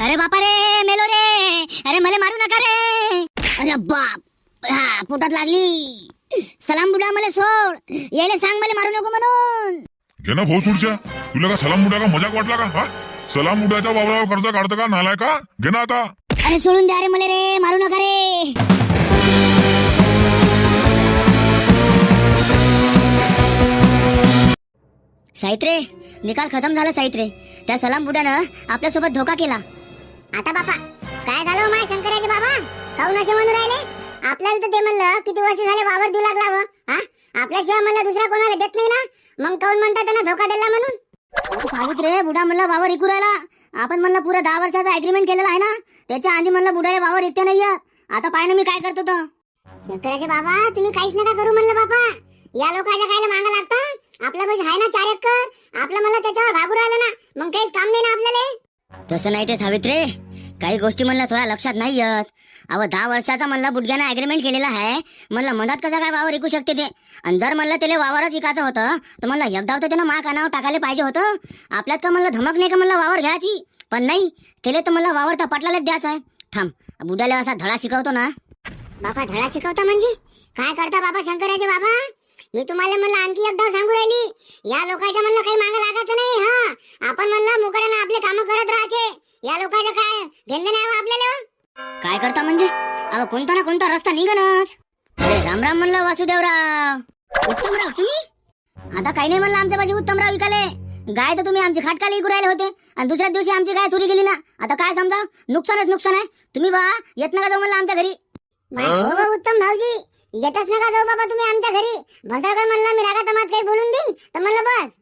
अरे बापा रे मेलो रे. अरे मला मारू नका रे. अरे बाप. हा पोटात लागली. सलाम बुडा मला सोड. यायला सांग मला मारू नको म्हणून. घे ना भाऊ सुडच्या तुला का सलाम उड्या का मजाक वाटला का? हा? सलाम उड्याच्या वावरावर कर्ज काढतं का? नालाय का? घे ना आता. अरे सोडून द्या रे मला रे. मारू नका रे. साहित्रे निकाल खतम झाला साहित्रे त्या सलाम बुड्यानं आपल्यासोबत धोका केला. आता बापा काय झालं हो माझ्या शंकराचे बाबा? काऊन असे म्हणून राहिले? आपल्याला तर ते म्हणलं किती वर्ष झाले वावर देऊ लागला व हा? आपल्याशिवाय म्हणलं दुसरा कोणाला देत नाही ना? मग काऊन म्हणतात त्यांना धोका दिला म्हणून? सावित्रे बुडा म्हणला वावर इकू राहिला. आपण म्हणलं पुरा दहा वर्षाचा अग्रीमेंट केलेला आहे ना? त्याच्या आधी म्हणलं बुडाला वावर इकते नाही आता पाय ना मी काय करतो तर शंकराचे बाबा तुम्ही काहीच नका करू म्हणलं बापा. या लोकांच्या खायला मागा लागतं. आपल्या पैसे आहे ना चार एकर? आपलं म्हणलं त्याच्यावर भागू राहिलं ना मग काहीच काम नाही ना आपल्याला? तसं नाही ते सावित्रे. काही गोष्टी म्हणलं थोड्या लक्षात नाही येत. अहो दहा वर्षाचा म्हणलं बुडग्यानं अग्रीमेंट केलेला आहे. म्हणलं मधात कसा काय वावर ऐकू शकते ते? आणि जर म्हणलं त्याला वावरच इकायचं होतं तर म्हणलं एकदा तर त्यानं मा कानावर टाकायला पाहिजे होतं. आपल्यात का म्हणलं धमक नाही का म्हणलं वावर घ्यायची? पण नाही त्याला तर म्हणलं वावर तर पटलाच द्यायचा आहे. थांब बुड्याला असा धडा शिकवतो ना. बापा धडा शिकवता म्हणजे? काय करता बाबा शंकराचे बाबा? मी तुम्हाला म्हणलं आणखी एकदा सांगू राहिली. या लोकांच्या म्हणलं काही मागं लागायचं नाही हा. आपण म्हणलं मुकाड्यानं आपले कामं करत राहायचे. या लोकांचं काय घेणं नाही आपल्याला? काय करता म्हणजे? अहो कोणता ना कोणता रस्ता निघणच अरे राम राम म्हणलं वासुदेवराव. उत्तमराव तुम्ही? आता काही नाही म्हणलं आमच्या पाशी उत्तमराव विकाले गाय तर तुम्ही आमची खाटकाला इकू राहिले होते. आणि दुसऱ्याच दिवशी आमची गाय चोरी गेली ना. आता काय समजा नुकसानच नुकसान आहे. तुम्ही बा येत नका जाऊ म्हणलं आमच्या घरी. हो हो, उत्तम भाऊजी येतच नका जाऊ बाबा तुम्ही आमच्या घरी. भसाळकर म्हणलं मी रागा तमात काही बोलून देईन. तर म्हणलं बस.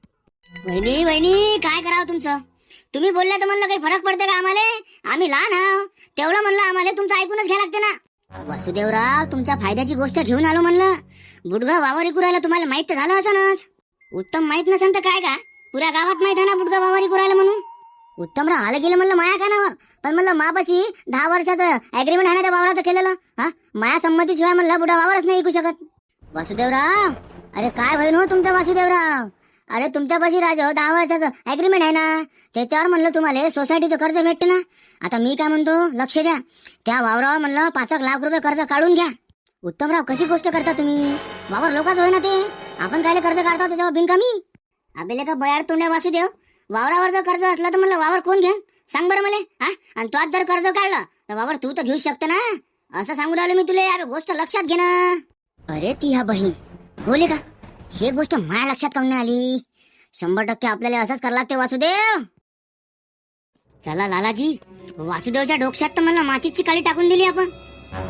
वहिनी वहिनी काय करावं तुमचं? तुम्ही बोलल्या तर म्हणलं काही फरक पडते का आम्हाला? आम्ही लहान आहो. तेवढं म्हणलं आम्हाला तुमचं ऐकूनच घ्या लागते ना. वसुदेवराव तुमच्या फायद्याची गोष्ट घेऊन आलो म्हणलं. बुडगा वावर इकू राहिला तुम्हाला माहीत तर झालं असनच उत्तम माहीत नसेल तर काय का? पुऱ्या गावात माहीत आहे ना बुडगा वावर? उत्तमराव आलं गेलं म्हणलं माया कानावर. पण म्हणलं मापाशी दहा वर्षाचं अग्रीमेंट आहे ना त्या वावराचं केलेलं? हा? माया संमतीशिवाय म्हणलं बुडा वावरच नाही ऐकू शकत. वासुदेवराव अरे काय होईल हो तुमचं वासुदेवराव? अरे तुमच्यापाशी राजा हो, दहा वर्षाचं अग्रीमेंट आहे ना? त्याच्यावर म्हणलं तुम्हाला सोसायटीचं कर्ज भेटते ना? आता मी काय म्हणतो लक्ष द्या. त्या वावरावर म्हणलं पाच एक लाख रुपये कर्ज काढून घ्या. उत्तमराव कशी गोष्ट करता तुम्ही? वावर लोकच होय ना ते. आपण कायले कर्ज काढता त्याच्यावर बिनकामी? आपल्याला का बयाड तोंड्या वासुदेव. वावरावर जर कर्ज असलं तर म्हणलं वावर कोण घेन? सांग बरं मला हा? आणि तो जर कर्ज काढलं तर वावर तू तर घेऊ शकतो ना? असं सांगू राहिलो मी तुला अरे गोष्ट लक्षात घे ना. अरे ती हा बहीण बोले का? हे गोष्ट माझ्या लक्षात काऊन नाही आली? शंभर टक्के आपल्याला असंच करावं लागते वासुदेव. चला लालाजी वासुदेवच्या डोक्यात तर म्हणलं माचीची काळी टाकून दिली आपण.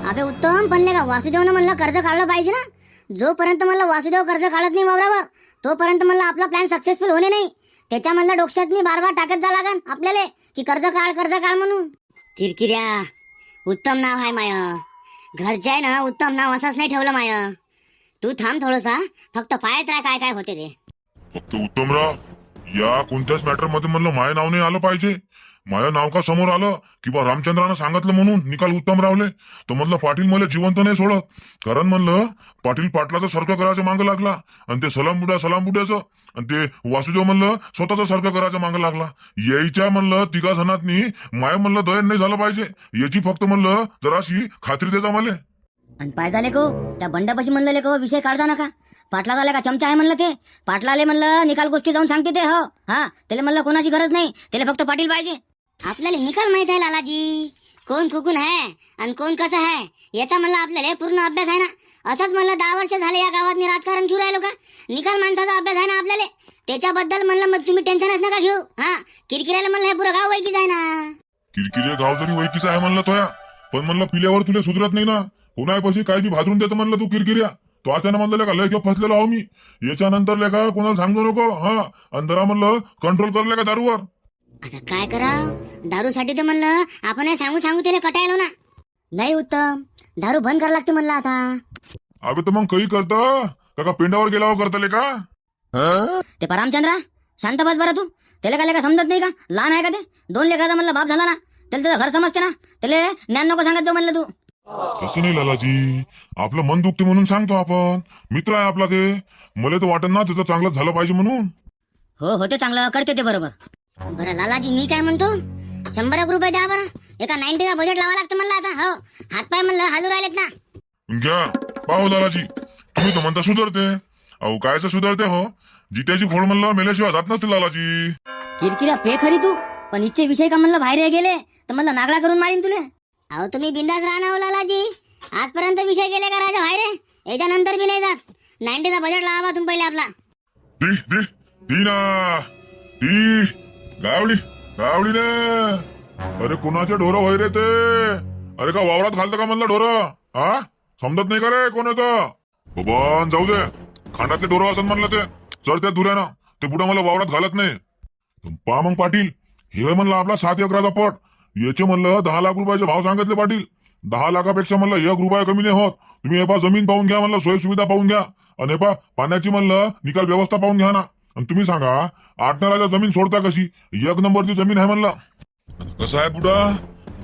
अबे उत्तम बनले का? वासुदेवनं म्हणलं कर्ज काढलं पाहिजे ना? जोपर्यंत म्हणलं वासुदेव कर्ज काढत नाही वावरावर तोपर्यंत म्हणलं आपला प्लॅन सक्सेसफुल होणे नाही. त्याच्यामधल्या डोक्यात मी बार बार टाकत जा लागन आपल्याला की कर्ज काढ कर्ज काढ म्हणून. किरकिऱ्या उत्तम नाव आहे माय. घरच्या आहे ना उत्तम नाव असंच नाही ठेवलं माय. तू थांब थोडसा फक्त पाहत राह काय काय होते ते. फक्त उत्तमराव या कोणत्याच मॅटरमध्ये म्हणलं माय नाव नाही आलं पाहिजे. माझं नाव का समोर आलं? की बा रामचंद्रानं सांगितलं म्हणून निकाल उत्तम रावले तर म्हणलं पाटील मला जिवंत नाही सोडत. कारण म्हणलं पाटील पाटलाचं सारखं करायचं मागं लागला. आणि ते सलाम बुड्या सलाम बुड्याचं आणि ते वासुदेव म्हणलं स्वतःचं सारखं करायचं मागं लागला. यायच्या म्हणलं तिघा जणांनी माय म्हणलं दयन नाही झालं पाहिजे. याची फक्त म्हणलं जराशी खात्री देता मला. आणि पाय झाले को? त्या बंडापाशी म्हणलं को विषय काढजा नका. पाटला झाला का चमचा आहे म्हणलं ते? पाटलाले म्हणलं निकाल गोष्टी जाऊन सांगते ते हो. हा त्याला म्हणलं कोणाची गरज नाही. त्याला फक्त पाटील पाहिजे. आपल्याला निकाल माहीत आहे लालाजी. कोण कुकून आहे आणि कोण कसं आहे याचा मला आपल्याला पूर्ण अभ्यास आहे ना. असंच म्हणलं दहा वर्ष झाले या गावात राजकारण घेऊ राहिलो का? निकाल माणसाचा अभ्यास आहे ना आपल्याला. त्याच्याबद्दल म्हणलं मग तुम्ही टेन्शनच नका घेऊ. हा किरकिऱ्याला म्हणलं हे पुरं गाव वैकीच आहे ना. किरकिरे गाव जरी वैकीच आहे म्हणलं तोया पण म्हणलं पिल्यावर तुला सुधरत नाही ना. कोणापाशी काय बी भाजून देतं म्हणलं तू किरकिऱ्या तो आता म्हणलं का लय फसलेलो आहो मी. याच्यानंतर लेखा कोणाला सांगू नको हा. अंधरा म्हणलं कंट्रोल करले का दारूवर. आता काय कराव? दारूसाठी तर म्हणलं आपण हे सांगू सांगू त्याला कटायलो ना. नाही उत्तम दारू बंद करावं लागते म्हणलं आता. अबे तर मग काही करतं? का का पेंडावर गेल्यावर करतले का? ते परमचंद्रा शांत बस बरं तू. त्याला काय लेका समजत नाही का? लहान आहे का ते? दोन लेकराचा म्हणलं बाप झाला ना. त्याला त्याचं घर समजते ना. त्याला ज्ञान नको सांगत जाऊ म्हणलं तू. तसं नाही लालाजी. आपलं मन दुखते म्हणून सांगतो आपण. मित्र आहे आपला ते. मला तर वाटत ना त्याचं चांगलं झालं पाहिजे म्हणून. हो होते चांगलं. करते ते बरोबर. बरं लालाजी मी काय म्हणतो? शंभर एक रुपये द्या बरं. एका नाईन्टीचा बजेट लावा लागतं म्हणलं आता. हो हातपाय म्हणलं हालू राहिलेत ना. घ्या पाहू दादाजी तुम्ही तर म्हणता सुधारते. अहो कायचं सुधारते हो? जित्याची खोड म्हणलं मेल्याशिवाय जात नसते लालाजी. किरकिरा पे खरी तू. पण इच्छे विषय का म्हणलं बाहेर गेले? तर म्हणलं नागडा करून मारीन तुले. अहो तुम्ही बिंदास राहणार हो लालाजी. आजपर्यंत विषय गेले का राजा बाहेर याच्यानंतर बी नाही जात. नाईन्टीचा बजेट लावा तुम्ही पहिले आपला. दी दी दी ना दी. गावडी गावडी रे. अरे कुणाचे ढोर होय रे ते? अरे का वावरात घालतं का म्हणलं ढोर? हा? समजत नाही का रे कोणाचं? बबन जाऊ दे. खांडातले ढोर असत म्हणलं ते. चढ त्या धुऱ्यानं. ते पुढे मला वावरात घालत नाही. पा मग पाटील. हे म्हणलं आपला सात एकराचा पट. याचे म्हणलं दहा लाख रुपयाचे भाव सांगितले पाटील. दहा लाखापेक्षा म्हणलं एक रुपया कमी नाही होत. तुम्ही हे पा जमीन पाहून घ्या म्हणलं सोयी सुविधा पाहून घ्या. आणि हे पा पाण्याची म्हणलं निकाल व्यवस्था पाहून घ्या ना. आणि तुम्ही सांगा आठनाराच्या जमीन सोडता कशी? एक नंबरची जमीन आहे म्हणलं. कसं आहे बुडा?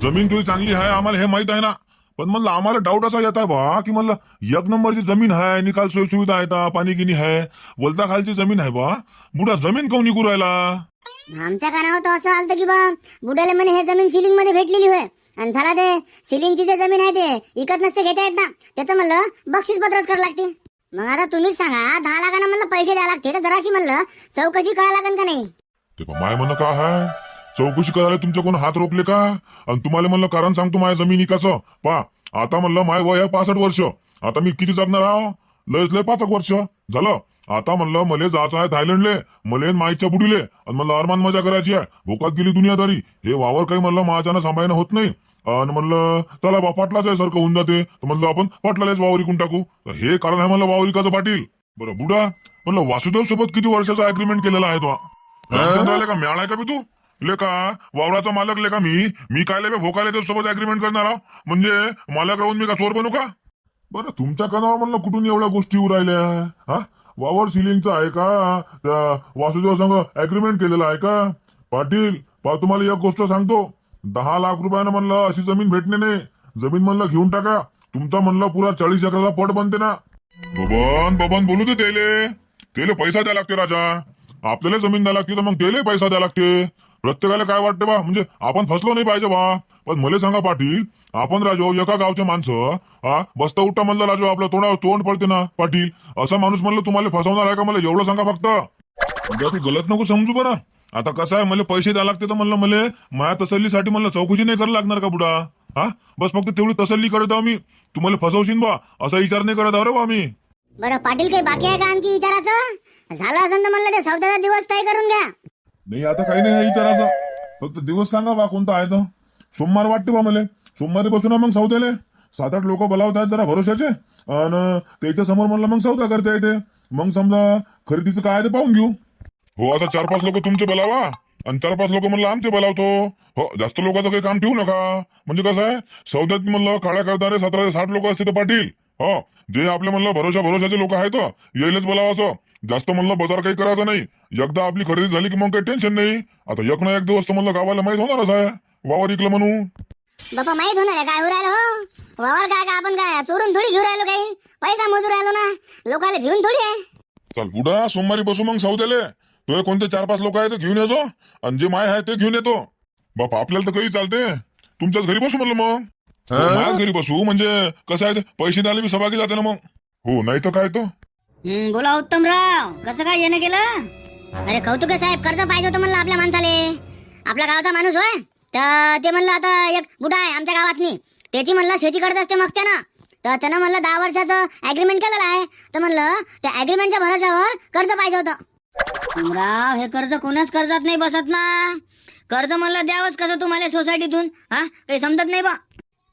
जमीन तुझी चांगली आहे आम्हाला हे माहीत आहे ना. पण म्हणलं आम्हाला डाऊट असा येत आहे बा की म्हणलं एक नंबरची जमीन आहे निकाल सोयी सुविधा आहेत पाणी गिनी आहे बोलता खालची जमीन आहे बा. बुडा जमीन काऊन निघू राहिला? आमच्या कानावर तर असं आलं की बा बुड्याले म्हणे हे जमीन सिलिंगमध्ये भेटलेली होय. आणि झाला ते सिलिंगची जे जमीन आहे ते इकत नसते घेता येत ना. त्याचं म्हणलं बक्षीस पत्रच करावं लागते. मग आता तुम्हीच सांगा दहा लाखांना म्हणलं पैसे द्यावे लागते तर जराशी म्हणलं चौकशी करावं लागेल का नाही? ते माय म्हणणं का आहे चौकशी करायला तुमच्या कोण हात रोखले का? आणि तुम्हाला म्हणलं कारण सांगतो माझ्या जमीन पा आता म्हणलं माय वय आहे पासष्ट वर्ष. आता मी किती जगणार आहो? लयच लय पाच एक वर्ष. झालं? आता म्हणलं मले जायचं आहे थायलंडले. मले न माईच्या बुडीले. आणि म्हणलं अरमान मजा करायची आहे. भोकात गेली दुनियादारी. हे वावर काही म्हणलं माझ्यानं सांभाळणं होत नाही. आणि म्हणलं चला बा पाटलाच आहे सारखं होऊन जाते. तर म्हणलं आपण पाटलालाच वावर इकून टाकू. तर हे कारण आहे म्हणलं वावर इकाचं पाटील. बरं बुडा. म्हणलं वासुदेव सोबत किती वर्षाचा अग्रीमेंट केलेला आहे तो का? मिळालाय का मी तू? लेका वावराचा मालक लेका मी? मी काय लेका भोकाले सोबत अग्रीमेंट करणार म्हणजे मालक राहून मी का चोर बनू का? बरं तुमच्या कानावर म्हणलं कुठून एवढ्या गोष्टी येऊ राहिल्या? हा? वावर सिलिंगचं आहे का? वासुदेव संघ अग्रीमेंट केलेलं आहे का? पाटील पा तुम्हाला एक गोष्ट सांगतो. दहा लाख रुपयानं म्हणलं अशी जमीन भेटणे नाही. जमीन म्हणलं घेऊन टाका. तुमचा म्हणलं पुरा चाळीस एकराचा पट बनते ना. बबन बबन बोलू दे तेले तेले पैसा द्या लागते राजा. आपल्याला जमीन द्या लागते तर मग तेले पैसा द्या लागते. प्रत्येकाला काय वाटते बा? म्हणजे आपण फसलो नाही पाहिजे बा. पण मला सांगा पाटील आपण राजो एका गावचे माणसं हा बसता उठा म्हणलं राजो आपलं तोंडावर तोंड पडते ना पाटील. असा माणूस म्हणलं तुम्हाला फसवणार आहे का? मला एवढं सांगा फक्त. तू गलत नको समजू बरं. आता कसं आहे मला पैसे द्या लागते तर म्हणलं मला माया तसल्लीसाठी म्हणलं चौकशी नाही करायला लागणार का बुडा? हा? बस फक्त तेवढी तसल्ली करत आहो मी. तुम्हाला फसवशील बा असा विचार नाही करत आहो रे बा मी. बरं पाटील काही बाकी आहे का आणखी विचाराचं? झालं असेल तर म्हणलं ते दिवस तय करून घ्या. नाही आता काही नाही आहे विचारायचं फक्त दिवस सांगा बा कोणता आहे तर सोमवार वाटते बा मला. सोमवारी बसून मग सौद्याले. सात आठ लोक बोलावत आहेत जरा भरोशाचे. आणि त्याच्यासमोर म्हणलं मग सौदा करता येते. मग समजा खरेदीचं काय आहे ते पाहून घेऊ. हो आता चार पाच लोक तुमचे बोलावा. आणि चार पाच लोक म्हणलं आमचे बोलावतो. हो जास्त लोकांचं काही काम ठेवू नका. म्हणजे कसं आहे सौद्यात म्हणलं काळ्या करणारे सतरा ते साठ लोक असते तर पाटील. हो जे आपले म्हणलं भरोशा भरोशाचे लोक आहेत येईलच बोलावाचं जास्त म्हणलं बाजार काही करायचं नाही. एकदा आपली खरेदी झाली की मग काही टेन्शन नाही. आता एक ना एक दिवस तर म्हणलं गावाला माहीत होणारच आहे. वावर इकलं म्हणून बापा माहीत होणार आहे. काय राहिलं हो? वावर काय का आपण काय चोरून थोडी घेऊन राहिलो काही? पैसा मोजू राहिलो ना? लोकांना भिवून थोडी आहे. चल बुडा सोमवारी बसू मग सौद्याले. तुझे कोणते चार पाच लोक आहेत ते घेऊन येतो आणि जे माय आहे ते घेऊन येतो. बाप आपल्याला तर काही चालते? तुमच्याच घरी बसू म्हणलं मग. हो, माझ्याच घरी बसू? म्हणजे कसं आहे ते? पैसे द्यायला मी सहभागी जाते ना मग. हो नाही तर काय तर? हं, बोला उत्तमराव. कसं काय येणं केलं अरे कौतुक आहे साहेब. कर्ज पाहिजे होतं म्हणलं आपल्या माणसाले. आपल्या गावचा माणूस होय? तर ते म्हणलं आता एक बुडा आहे आमच्या गावातनी. त्याची म्हणलं शेती करत असते मग त्यानं तर त्यानं म्हणलं दहा वर्षाचं अग्रीमेंट केलेलं आहे. तर म्हणलं त्या अग्रीमेंटच्या भरोशावर कर्ज पाहिजे होतं. हे कर्ज कोणाच कर्जात नाही बसत ना? कर्ज म्हणलं द्यावंच कसं तुम्हाला सोसायटीतून हा? काही समजत नाही बा.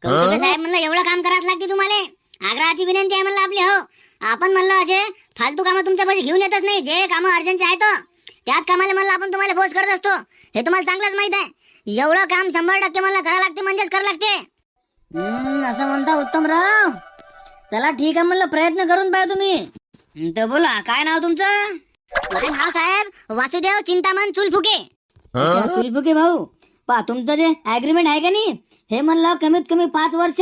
कौतुक साहेब म्हणलं एवढं काम करावं लागते तुम्हाला. आग्रहाची विनंती आहे म्हणलं आपली हो. आपण म्हणलं असे फालतू कामं तुमच्या पैसे घेऊन येतच नाही. जे कामं अर्जंटचे आहेत त्याच कामाला म्हणलं आपण तुम्हाला फोर्स करत असतो. हे तुम्हाला चांगलंच माहीत आहे. एवढं काम शंभर टक्के मला करावं लागते म्हणजेच करावं लागते. हं, असं म्हणता उत्तमराव चला ठीक आहे म्हणलं प्रयत्न करून पाहा तुम्ही. हं, तर बोला काय नाव तुमचं? माझं नाव साहेब वासुदेव चिंतामण चुलफुके अच्छा, चुलबुके भाऊ पा तुमचं जे अग्रीमेंट आहे का नाही हे म्हणलं कमीत कमी पाच वर्ष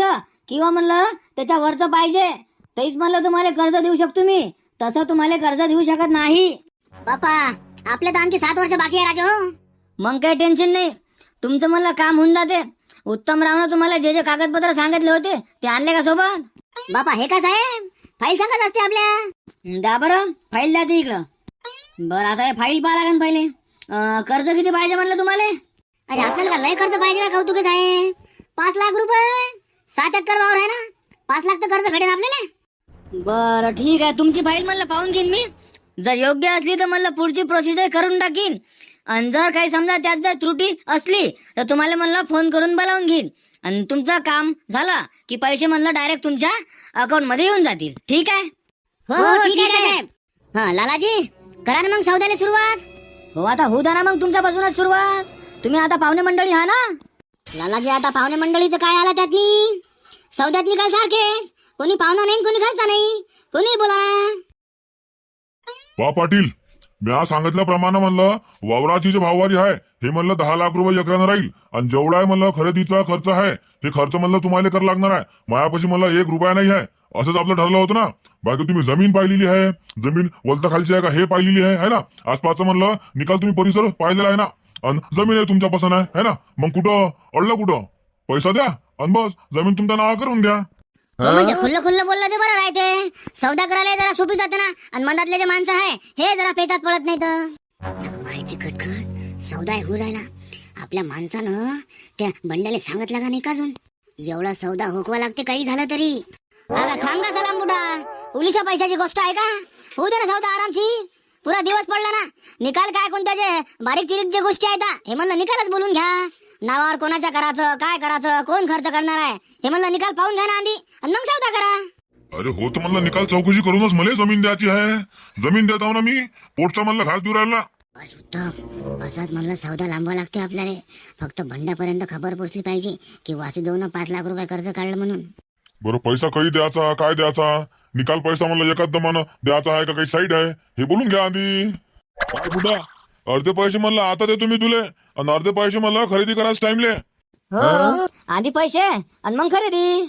किंवा म्हणलं त्याच्या वरचं पाहिजे तेच म्हणलं तुम्हाला कर्ज देऊ शकतो मी तसं तुम्हाला कर्ज देऊ शकत नाही. बापा आपले तर आणखी सात वर्ष बाकी आहे राजू. मग काही टेन्शन नाही. तुमचं मला काम होऊन जाते. उत्तम रावनं तुम्हाला जे जे कागदपत्र सांगितले होते ते आणले का सोबत? बापा हे का साहेब? फाईल सांगत असते आपल्या. द्या बरं फाईल द्या ती इकडं. बरं आता हे फाईल पाहा लागेल पहिले. अं, कर्ज किती पाहिजे म्हणलं तुम्हाला? अरे आपल्याला का लय खर्च पाहिजे का कौतुके साहेब. पाच लाख रुपये? सात एकर वावर आहे ना पाच लाख तर कर्ज भेटेल आपल्याला. बरं ठीक आहे. तुमची फाईल म्हणलं पाहून घेईन मी. जर योग्य असली तर म्हणलं पुढची प्रोसिजर करून टाकीन. आणि जर काही समजा त्यात जर त्रुटी असली तर तुम्हाला म्हणलं फोन करून बोलावून घेईन. आणि तुमचं काम झालं की पैसे म्हणलं डायरेक्ट तुमच्या अकाउंटमध्ये येऊन जातील. ठीक आहे? हो हो ठीक आहे साहेब. हा लालाजी. करा ना मग सौद्याला सुरुवात. हो आता होऊ द्या ना मग तुमच्यापासूनच सुरुवात. तुम्ही आता पाहुणे मंडळी हा ना? लालाजी आता पाहुणे मंडळीचं काय आलं त्यातनी? सौद्यात काय सारखे? कोणी पाहुणा नाही कोणी घरचा नाही. कोणी बोला वा पाटील. म्या सांगितल्याप्रमाणे म्हणलं वावराची जी भाववारी आहे हे म्हणलं दहा लाख रुपये एकरानं राहील. आणि जेवढा आहे म्हणलं खरेदीचा खर्च आहे हे खर्च म्हणलं तुम्हाला कर लागणार आहे. मायापाशी म्हणलं एक रुपया नाही आहे. असंच आपलं ठरलं होतं ना. बाकी तुम्ही जमीन पाहिलेली आहे. जमीन वलता खालची आहे का? हे पाहिलेली आहे है ना? आसपासचं म्हणलं निकाल तुम्ही परिसर पाहिलेला आहे ना. आणि जमीन आहे तुमच्या पसंत आहे है ना? मग कुठं? अडलं कुठं? पैसा द्या. आणि बस जमीन तुमच्या नावा करून द्या हो म्हणजे खुल्लं खुल्लं बोललं ते बरं राहते. सौदा करायला जरा सोपी जाते ना. आणि मनातले जे माणसं आहे हे जरा पेचात पडत नाही तर मायची खटखट सौदा होऊ राहिला. आपल्या माणसानं त्या बंड्याला सांगितलं का नाही का अजून? एवढा सौदा होकवा लागते काही झालं तरी. अगं थांब का सलाम बुडा. पोलिसा पैशाची गोष्ट आहे का? होऊ दे ना सौदा आरामची पुरा दिवस पडला ना. निकाल काय कोणत्या जे बारीक चिरीक जे गोष्टी आहेत हे म्हणलं निकालच बोलून घ्या. नावावर कोणाच्या करायचं काय करायचं कोण खर्च करणार आहे हे म्हणलं निकाल पाहून घ्या ना आधी. आणि मग सौदा करा. अरे हो तर म्हणलं निकाल चौकशी करूनच मला जमीन द्यायची आहे. जमीन देत आहो ना मी. पोटचा म्हणलं घास देऊ राहिला बस उत्तम. असाच म्हणलं सौदा लांबवा लागते आपल्याला. फक्त भंड्यापर्यंत खबर पोचली पाहिजे. की वासुदेवनं पाच लाख रुपये कर्ज काढलं म्हणून. बरं पैसा काही द्यायचा? काय द्यायचा? निकाल पैसा म्हणलं एकाच दमानं द्यायचा आहे का काही साईड आहे? हे बोलून घ्या आधी. काय बुडा. अर्धे पैसे म्हणलं आता देतो मी तुले. आणि अर्धे पैसे म्हणलं खरेदी करायचं टाइमले हो आधी पैसे आणि मग खरेदी.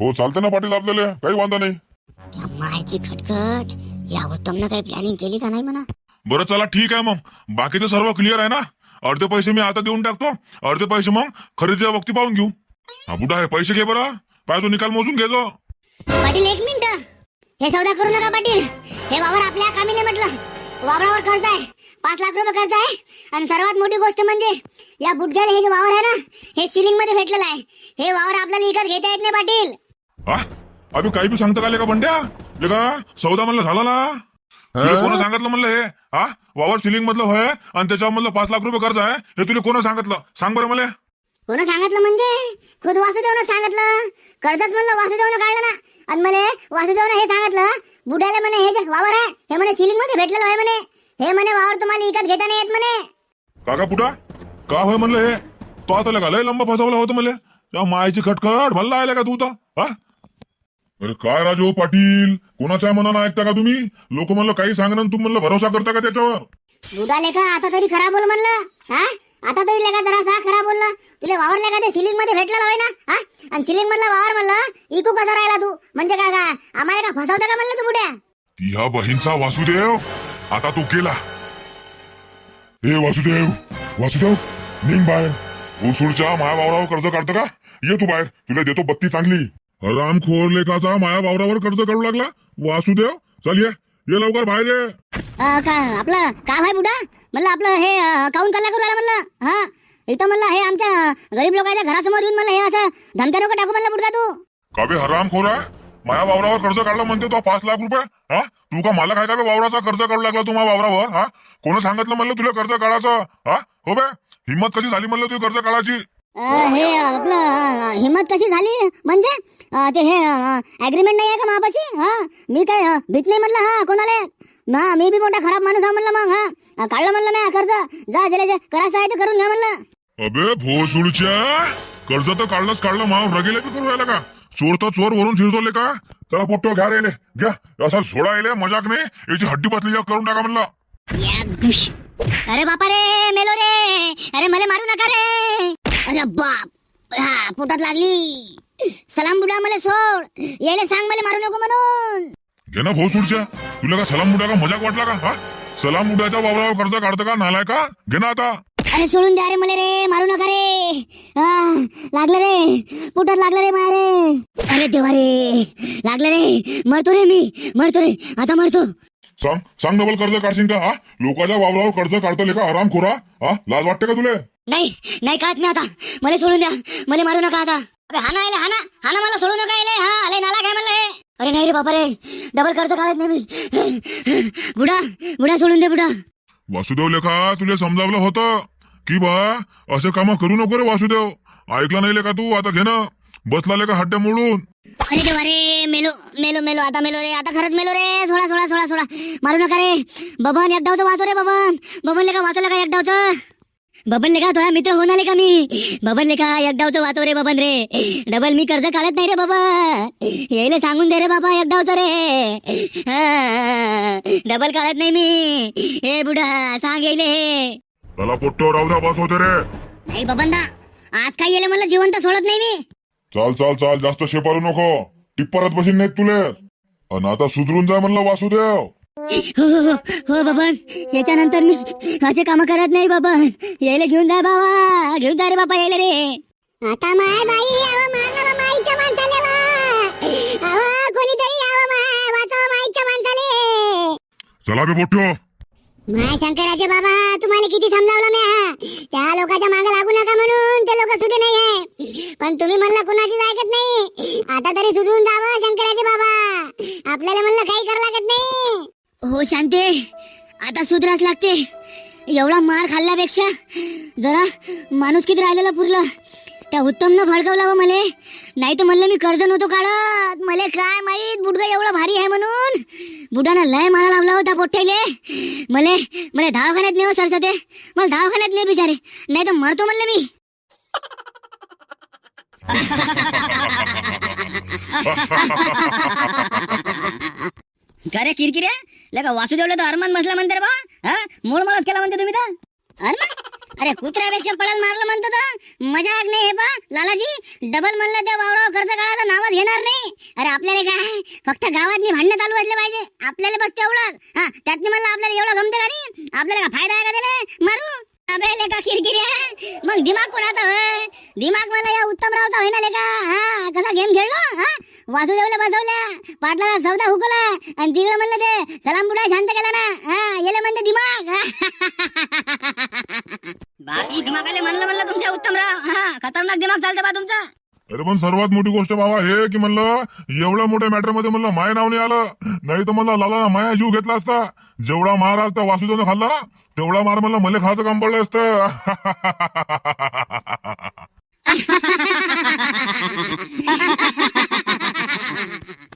हो चालतं ना पाटील आपल्याला. काही वांधा नाही. त्या मायची खटखट. या उत्तमनं काही प्लॅनिंग केली का नाही म्हणा? बरं चला ठीक आहे मग. बाकीचं सर्व क्लिअर आहे ना? अर्धे पैसे मी आता देऊन टाकतो. अर्धे पैसे मग खरेदीच्या वक्ती पाहून घेऊ. हा बुडा हे पैसे घे बरं. पाहिजे निकाल मोजून घे जो पाटील एक मिनिट. हे सौदा करू नका पाटील. हे वावर आपल्या कामीने म्हटलं. वावरावर खर्च आहे. पाच लाख रुपये खर्च आहे. आणि सर्वात मोठी गोष्ट म्हणजे या बुटग्याला हे जे वावर आहे ना हे सिलिंगमध्ये भेटलेलं आहे. हे वावर आपल्याला विकत घेता येत नाही पाटील. हा अभि काही बी सांगतं का लेका बंड्या? लेका सौदा म्हणलं झाला ना? तुला कोण सांगितलं म्हणलं हे? हा वावर सिलिंग मधलं होय आणि त्याच्यावर म्हणलं पाच लाख रुपये कर्ज आहे. हे तुला कोण सांगितलं? सांग बरं मला. कोण सांगितलं म्हणजे? खुद वासुदेवनं सांगितलं. कर्जच म्हणलं वासुदेवनं काढलं ना. आणि म्हणे वासुदेवनं हे सांगितलं बुड्याला म्हणे हे जे वावर आहे हे म्हणे सिलिंगमध्ये भेटलेलं आहे म्हणे. हे म्हणे वावर तुम्हाला विकत घेता नाही येत म्हणे. काका पुटा का होय म्हणलं हे? तो आता लगा लय लंबा फसवला होतं मला मायची खटखट भल्ला आयला का तू तर? अरे काय राजू पाटील? कोणाच्या मनानं ऐकता का तुम्ही? लोक म्हणलं काही सांगणं तुम्ही म्हणलं भरोसा करता का त्याच्यावर? बुडा लेखा आता तरी खरा बोल म्हणलं. हा? आता तरी लेखा जरासा खरा बोलला. तुला वावर लेखा ते सिलिंगमध्ये भेटलेलं आहे ना? हा? आणि सिलिंग मधला वावर म्हणलं इकू कसा राहिला तू? म्हणजे काय का आम्हाला का फसवता का म्हणलं तू बुड्या? ह्या बहीणचा वासुदेव. आता तो केला. ए वासुदेव वासुदेव निघ बाहेर. उसूळच्या माया वावरावर कर्ज काढतं का? ये तू बाहेर. तुला देतो बत्ती चांगली. रामखोर लेखाचा माया वावरावर कर्ज काढू लागला. वासुदेव चल ये. ये लवकर बाहेर ये. अं, का आपलं काम आहे बुडा? म्हणलं आपलं हे अं, काऊन कल्ला करू आला म्हणलं? हा? इथं म्हणलं हे आमच्या गरीब लोकांच्या घरासमोर येऊन म्हणलं हे असं धमक्या नको टाकू म्हणलं बुडका तू. का हराम खोर आहे? माया वावरावर कर्ज काढला म्हणते तो पाच लाख रुपये? हा? तू का मला काय का वावराचा कर्ज काढू लागला तू माझ्या वावरावर? हा? कोण सांगितलं म्हणलं तुला कर्ज काढायचं? हा? हो बे. हिंमत कशी झाली म्हणलं तुझी कर्ज काढायची? हे आपलं हिंमत कशी झाली? म्हणजे ते हे अग्रीमेंट नाही आहे का मापाशी हा? मी काय भीत नाही म्हणलं हा कोणाला? ना मी बी मोठा खराब माणूस म्हणलं मग हा? काढलं म्हणलं मी कर्ज. जा जे करायचं आहे ते करून घ्या म्हणलं. अबे भोसुडच्या कर्ज तर काढलंच काढलं माव रगेले बी करू राहिला का? चोर तर चोर वरून शिरजोले का? चला पोट्टो घ्या रेले घ्या. असा सोडा येले मजाक नाही. याची हड्डी एक करून टाका म्हणलं. अरे बापा रे मेलो रे. अरे मला मारू नका रे. अरे बाप. हा पोटात लागली. सलाम बुडा मला सोड. यायला सांग मला मारू नको म्हणून. घे ना भोसुडच्या तुला का सलाम मुड्या का मजाक वाटला का? हा? सलाम मुड्याच्या वावरावर कर्ज काढतं का? नालाय का? घे ना आता. अरे सोडून द्या रे मला रे. मारू नका रे. लागलं रे. पोटात लागलं रे मारे अरे देवा रे. लागलं रे. मरतो रे मी. मरतो रे. आता मरतो. सांग सांग डबल कर्ज काढशील का हा? लोकांच्या वावरावर कर्ज काढतो का आराम खोरा? हा? लाज वाटते का तुले? नाही नाही कात मी आता. मला सोडून द्या. मला मारू नका आता. अबे हाना आले हाना. हाना मला सोडू नका आले हा आले नाला काय म्हणलं हे. अरे नाही रे बापा रे डबल कर्ज काढत नाही मी. बुडा बुडा सोडून दे बुडा वासुदेव लेखा तुले समजावलं होतं. की बा असे काम करू नको रे वासुदेव. ऐकला नाही लेका तू आता घे ना. बसला लेका हड्ड्या मोडून? अरे देवा रे मेलो मेलो मेलो आता मेलो रे आता खरंच मेलो रे. सोडा सोडा सोडा सोडा. मारू नका रे. बबन एकदावचं वाचो रे बबन. बबन लेका वाचो लेका एकदावचं बबन लेका तुझा मित्र होऊन आले का मी? बबन लेका एकदावचं वाचो रे बबन रे. डबल मी कर्ज काढत नाही रे बाबा यायला सांगून दे रे बाबा एकदावचं रे. हा, डबल काढत नाही मी. हे बुडा सांग येईल हे. त्याला पोट्टो राहू बस होते रे. नाही बबनदा आज काय येले मला जिवंत सोडत नाही मी. चाल चाल चाल जास्त शेपारू नको. टिप्परात बसीन नाहीत तुले. आणि आता सुधरून जाय म्हणलं वासुदेव. हो हो हो हो बाबा याच्यानंतर मी असे काम करत नाही बाबा यायला घेऊन जा बाबा. घेऊन जा रे बाबा यायला रे. आता माय बाई यावं मारलं माईच्या माणसाला. वा. अहो कोणीतरी यावं माय वाचव माईच्या माणसाले. चला बे पोट्टो माय शंकराचे बाबा तुम्हाला किती समजावलं मी हा त्या लोकांच्या मागे लागू नका म्हणून ते लोक सुधे नाही आहे पण तुम्ही म्हणलं कुणाचीच ऐकत नाही आता तरी सुधरून जावं शंकराचे बाबा. आपल्याला म्हणलं काही करा लागत नाही. हो शांते. आता सुधराच लागते. एवढा मार खाल्ल्यापेक्षा जरा माणूस किती राहिलेला पुरलं. त्या उत्तमनं भडकवला व हो मले. नाही तर म्हणलं मी कर्ज नव्हतो काढत. मले काय माहीत बुडगा एवढा भारी आहे म्हणून. बुडानं लय मारा लावला होता पोट्टेले. मले मला दवाखान्यात नेव सरसा ते मला दवाखान्यात ने बिचारे. नाही तर मरतो म्हणलं मी. अरे किरकिरे? लगा वासुदेवला तर अरमान बसला म्हणते बा हा? मूळ मलाच केला म्हणते तुम्ही तर. अरे मग? अरे कुत्र्यापेक्षा पडाल मारलं म्हणतो तर. मजा नाही हे बा लालाजी. डबल म्हणलं त्या वावरावर खर्च काढायचं नावच घेणार नाही. अरे आपल्याला काय फक्त गावातनी भांडणं चालू असले पाहिजे. आपल्याला बस तेवढंच. हा त्यातनी म्हणलं आपल्याला एवढं गमते का नाही? आपल्याला काय फायदा आहे का त्याला? मारू. अबे लेका किरकिरी मग दिमाग कोणाचा होय दिमाग मला या उत्तमरावचा होय ना लेका. हा कसा गेम खेळलो? हा वासुदेवला बसवल्या पाटलाला सौदा हुकला. आणि तिकडे म्हणलं ते सलाम बुडा शांत केला ना. हा येले म्हणते दिमाग. बाकी दिमागाले म्हणलं म्हणलं तुमच्या उत्तमराव. हा खतरनाक दिमाग चालतं बा तुमचा. अरे पण सर्वात मोठी गोष्ट बाबा हे की म्हणलं एवढ्या मोठ्या मॅटरमध्ये म्हणलं माय नाव नाही आलं. नाही तर म्हणलं लाला माया जीव घेतला असता. जेवढा मार असता वासुदेवनं खाल्ला ना तेवढा मार म्हणलं मला खायचं काम पडलं असतं.